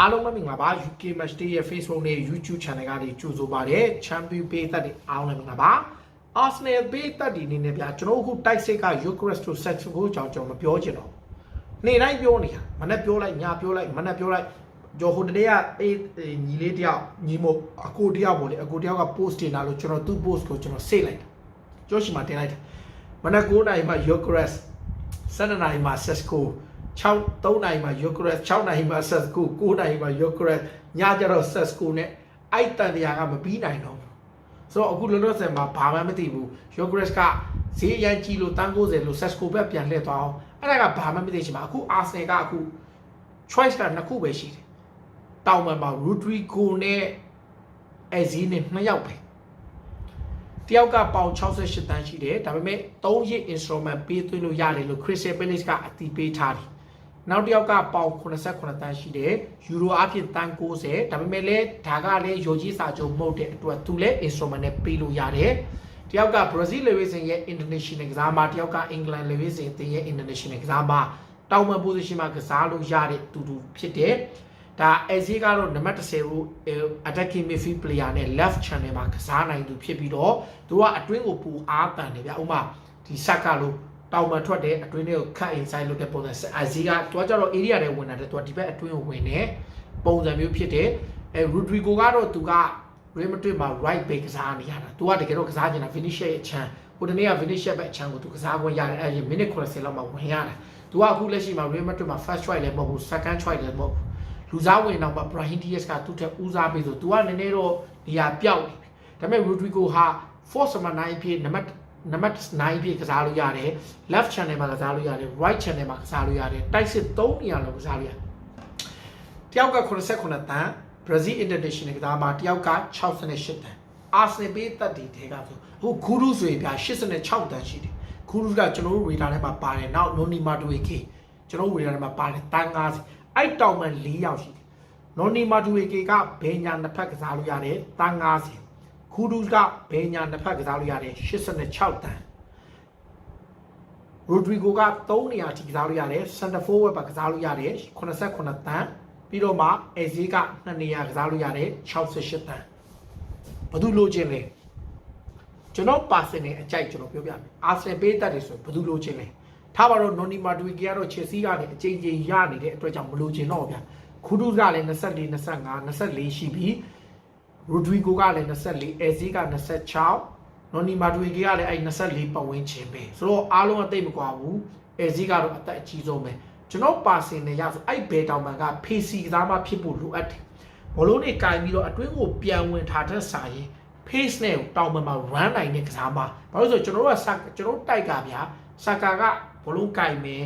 အားလုံးပဲမင်္ဂလာပါ UK Match Day ရဲ့ Facebook နဲ့ YouTube Channel ကနေကြိုဆိုပါရစေ Champion ပေးသက်တဲ့အားလုံးပဲမင်္ဂလာပါ Arsenal ပေးသက်ဒီနေ့နဲ့ဗျာကျွန်တော်တို့အခုတိုက်စစ်က Eucharist to Sex ကိုကြောင်းကျွန်တော်မပြောချင်တော့ဘူးနေ့တိုင်းပြောနေတာမနေ့ပြောလိုက်ညပြောလိုက်မနေ့ပြောလိုက်ကျော်ဟိုတနေ့ကအေးညီလေးတယောက်ညီမို့အကိုတယောက်ပေါ့လေအကိုတယောက်က post တင်လာလို့ကျွန်တော်သူ့ post ကိုကျွန်တော်စိတ်လိုက်တာကျော်ရှိမှတင်လိုက်တယ်မနေ့9နိုင်မှ Eucharist 7နိုင်မှ Sesco 6 3နိုင်မှ Eucharist 6နိုင်မှ Sesco 9နိုင်မှ Eucharist ညကျတော့ Sesco နဲ့အဲ့တန်တရားကမပြီးနိုင်တော့ဘူးဆိုတော့အခုလောလောဆယ်မှာဘာမှမသိဘူး Eucharist ကဈေးအရင်ကြီးလို့တန်း90လို့ Sesco ဘက်ပြန်လှည့်သွားအောင်အဲ့ဒါကဘာမှမသိချင်ပါအခု Arsenal ကအခု choice ကနှစ်ခုပဲရှိတယ်တောင်ပံမှာ Rodrigo နဲ့အဲဇီနဲ့နှစ်ယောက်ပဲတယောက်ကပေါင်68တန်းရှိတယ်ဒါပေမဲ့3ရစ် instrument ပေးသွင်းလို့ရတယ်လို့ Crystal Palace ကအတီးပေးထားတယ် နောက်တစ်ယောက်ကပေါင်89တန်းရှိတယ်ယူရိုအဖြစ်တန်း90ဒါပေမဲ့လည်းဒါကလည်းယိုကြီးစာချုပ်မဟုတ်တဲ့အတွက်သူလည်း instrument နဲ့ပေးလို့ရတယ်တယောက်က Brazil Levinson ရဲ့ international ကစားမတယောက်က England Levinson တင်ရဲ့ international ကစားမတောင်ပံ position မှာကစားလို့ရတဲ့တူတူဖြစ်တယ်ဒါအဲဇီကတော့နံပါတ်10ကို attacking midfield player နဲ့ left channel မှာကစားနိုင်သူဖြစ်ပြီးတော့သူကအတွင်းကိုပူအားတန်တယ်ဗျဥပမာဒီဆက်ကလို့ တောင်မှထွက်တဲ့အတွင်းတွေကို cut inside လုပ်တဲ့ပုံစံအဲဇီကသူကကျတော့ area တွေဝင်လာတယ်သူကဒီဘက်အတွင်းကိုဝင်တယ်ပုံစံမျိုးဖြစ်တယ်အဲ Rodrigo ကတော့သူက Real Madrid မှာ right back ကစားနေရတာသူကတကယ်တော့ကစားနေတာ finisher ရဲ့အချမ်းဟိုတနေ့က finisher ဘက်အချမ်းကိုသူကစားခွင့်ရတယ်အဲမိနစ်90လောက်မှဝင်ရတယ်သူကအခုလက်ရှိမှာ Real Madrid မှာ first choice လည်းမဟုတ်ဘူး second choice လည်းမဟုတ်ဘူးလူစားဝင်တော့မှ Brahim Diaz ကသူ့ထက်ဦးစားပေးဆိုသူကနည်းနည်းတော့နေရာပြောက်နေပြီဒါပေမဲ့ Rodrigo ဟာ force number 9ဖြစ်နံပါတ် နံပါတ်9ဖြစ်ကစားလို့ရတယ် left channel မှာကစားလို့ရတယ် right channel မှာကစားလို့ရတယ်တိုက်စစ်3နေရာလောက်ကစားလို့ရတယ်တယောက်က89တန်း Brazil International ကစားမှာတယောက်က68တန်း Arsenal ပေးတက်တီထဲကဆိုဟိုခူးရူးဆိုရင်ဗျာ86တန်းရှိတယ်ခူးရူးကကျွန်တော်တို့ radar ထဲမှာပါတယ်နောက် Noni Madueke ကျွန်တော်တို့ radar ထဲမှာပါတယ်တန်း90အဲ့တောင်မှ4ယောက်ရှိတယ် Noni Madueke ကဘယ်ညာနှစ်ဖက်ကစားလို့ရတယ်တန်း90 ခူးရူးကဘယ်ညာနှစ်ဖက်ကစားလို့ရတယ်86တန်း Rodrigo က3နေရာထိကစားလို့ရတယ် center forward ဘက်ကစားလို့ရတယ်89တန်းပြီးတော့မှ Eze က2နေရာကစားလို့ရတယ်68တန်းဘာလို့လိုချင်လဲကျွန်တော်ပါစင်နဲ့အကြိုက်ကျွန်တော်ပြောပြမယ်အာဆင်ပေးတတ်တယ်ဆိုရင်ဘာလို့လိုချင်လဲထားပါတော့ Noni Madueke ကတော့ Chelsea ကနေအချိန်ချင်းရနေတဲ့အတွက်ကြောင့်မလိုချင်တော့ဗျာခူဒူးကလည်း24 25 24ရှိပြီ Rodrigo ကလည်း24 Eze က26နော်နီမာတူကလည်းအဲ့24ပတ်ဝန်းကျင်ပဲဆိုတော့အားလုံးအသိမကွာဘူးအဲဇီကတော့အသက်အကြီးဆုံးပဲကျွန်တော်ပါစင်နေရဆိုအဲ့ဘယ်တောင်မှကဖေစီကစားမှဖြစ်ဖို့လိုအပ်တယ်ဘလုံးတွေကင်ပြီးတော့အတွင်းကိုပြန်ဝင်ထားတဲ့စာရင် pace နဲ့တောင်မှမှာ run နိုင်တဲ့ကစားမှဘာလို့ဆိုကျွန်တော်တို့ကစကျွန်တော်တိုက်ကဗျာစကာကဘလုံးကင်မယ်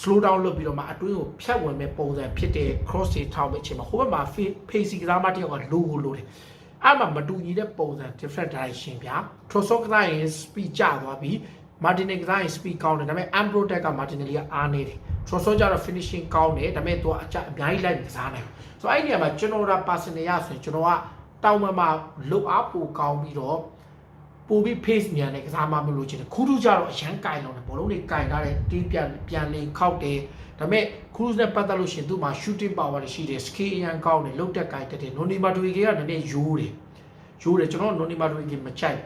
slow down လုပ်ပြီးတော့မှအတွင်းကိုဖြတ်ဝင်မဲ့ပုံစံဖြစ်တဲ့ cross တွေထောက်မဲ့အချိန်မှာဟိုဘက်မှာ face ကစားမတယောက်က low ကိုလိုတယ်အဲ့မှာမတူညီတဲ့ပုံစံ different direction ဗျာ Trossard ကစားရင် speed ကျသွားပြီး Martinelli ကစားရင် speed ကောင်းတယ်ဒါပေမဲ့ Ambro တက်က Martinelli ကအားနေတယ် Trossard ကျတော့ finishing ကောင်းတယ်ဒါပေမဲ့သူကအကြအများကြီးလိုက်ကစားနိုင်ဆိုတော့အဲ့ဒီနေရာမှာကျွန်တော်က personal ရဆိုရင်ကျွန်တော်ကတောင်မှမှာလုတ်အားပိုကောင်းပြီးတော့ ပိုပြီး pace မြန်တဲ့ကစားမမလို့ချင်တယ်ခူးထူးကြတော့အရန်ကင်လုံးတယ်ဘောလုံးတွေကင်ထားတဲ့တင်းပြန်ပြန်လင်ခောက်တယ်ဒါပေမဲ့ cruise နဲ့ပတ်သက်လို့ရှင်သူ့မှာ shooting power တွေရှိတယ် skill အရန်ကောင်းတယ်လုတ်တက်ကင်တက်တယ်နိုနီမာတူကနည်းနည်းယိုးတယ်ယိုးတယ်ကျွန်တော်နိုနီမာတူကမကြိုက်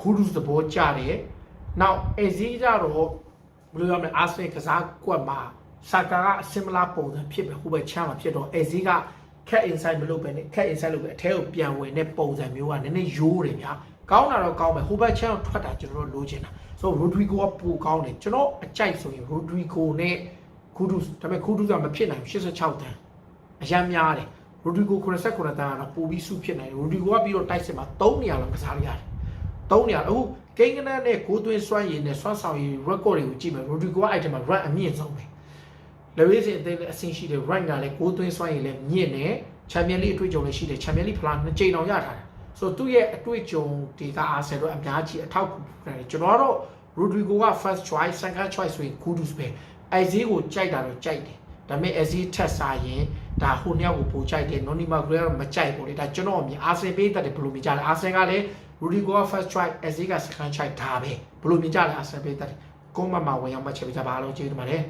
ဘူး cruise သဘောကျတယ်နောက်အဲဇီကြတော့ဘယ်လိုရမလဲအာဆင်ကစားကွက်မှာဆာကာကအစင်မလာပုံစံဖြစ်ပဲဟိုဘက်ချမ်းမှာဖြစ်တော့အဲဇီက cat inside မလုပ်ပဲနဲ့ cat inside လုပ်ပဲအထဲကိုပြန်ဝင်တဲ့ပုံစံမျိုးကနည်းနည်းယိုးတယ်ဗျာကောင်းတာတော့ကောင်းပဲဟိုဘက်ချမ်းကိုထွက်တာကျွန်တော်တို့လိုချင်တာဆိုတော့ Rodrigo ကပိုကောင်းတယ်ကျွန်တော်အကြိုက်ဆိုရင် Rodrigo နဲ့ကူဒုဒါပေမဲ့ကူဒုကမဖြစ်နိုင်ဘူး86တန်းအရန်များတယ် Rodrigo 89တန်းကတော့ပိုပြီးစုဖြစ်နိုင်တယ် Rodrigo ကပြီးတော့တိုက်စစ်မှာ3နေရာလောက်ကစားလို့ရတယ်3နေရာအခုကိန်းကနန်းနဲ့ကိုသွင်းစွမ်းရည်နဲ့စွမ်းဆောင်ရည် record တွေကိုကြည့်မယ် Rodrigo ကအဲ့ဒီမှာ run အမြင့်ဆုံးပဲ လေဝေးစင်အသေးအဆင့်ရှိတဲ့ rank ကလည်းကိုသွင်းစွမ်းရည်လည်းမြင့်တယ်ချန်ပီယံလိအတွေ့အကြုံလည်းရှိတယ်ချန်ပီယံလိဖလားနှစ်ကြိမ်အောင်ရထားတယ်ဆိုတော့သူ့ရဲ့အတွေ့အကြုံတွေကအာဆယ်တော့အများကြီးအထောက်အကူပြုတယ်ကျွန်တော်ကတော့ Rodrigo က first choice second choice ဆိုရင် Kudus ပဲအဲဈေးကိုကြိုက်တာတော့ကြိုက်တယ်ဒါပေမဲ့အဲဈေးထက်စားရင်ဒါဟိုနှစ်ယောက်ကိုပိုကြိုက်တယ် Nonima Gray ကတော့မကြိုက်ဘူးလေဒါကျွန်တော်အမြင်အာဆယ်ပေးတတ်တယ်ဘယ်လိုမြင်ကြလဲအာဆယ်ကလည်း Rodrigo က first choice အဲဈေးက second choice ဒါပဲဘယ်လိုမြင်ကြလဲအာဆယ်ပေးတတ်တယ်ကုန်းမမဝင်အောင်မှချက်ပြကြပါလို့ကျေးဇူးတင်ပါတယ်